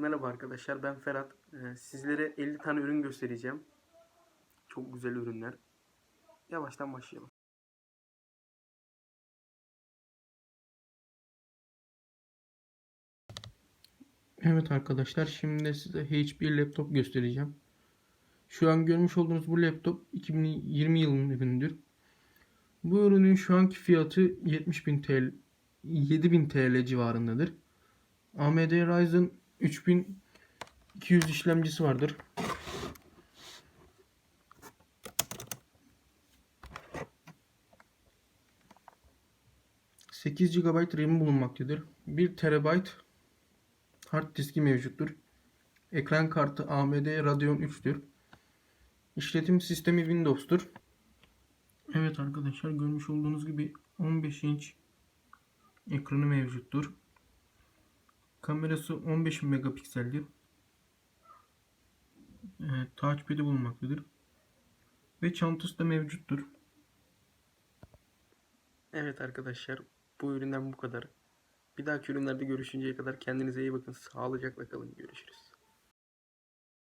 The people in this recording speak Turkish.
Merhaba arkadaşlar ben Ferhat. Ee, sizlere 50 tane ürün göstereceğim. Çok güzel ürünler. Yavaştan başlayalım. Evet arkadaşlar şimdi size HP laptop göstereceğim. Şu an görmüş olduğunuz bu laptop 2020 yılının ürünüdür. Bu ürünün şu anki fiyatı 70.000 TL 7000 TL civarındadır. AMD Ryzen 3200 işlemcisi vardır. ...8 GB RAM bulunmaktadır. 1 TB hard diski mevcuttur. Ekran kartı AMD Radeon 3'tür. İşletim sistemi Windows'tur. Evet arkadaşlar görmüş olduğunuz gibi 15 inç ekranı mevcuttur. Kamerası 15 megapikseldir. Ee, touchpad'i bulunmaktadır. Ve çantası da mevcuttur. Evet arkadaşlar bu üründen bu kadar. Bir dahaki ürünlerde görüşünceye kadar kendinize iyi bakın. Sağlıcakla kalın. Görüşürüz.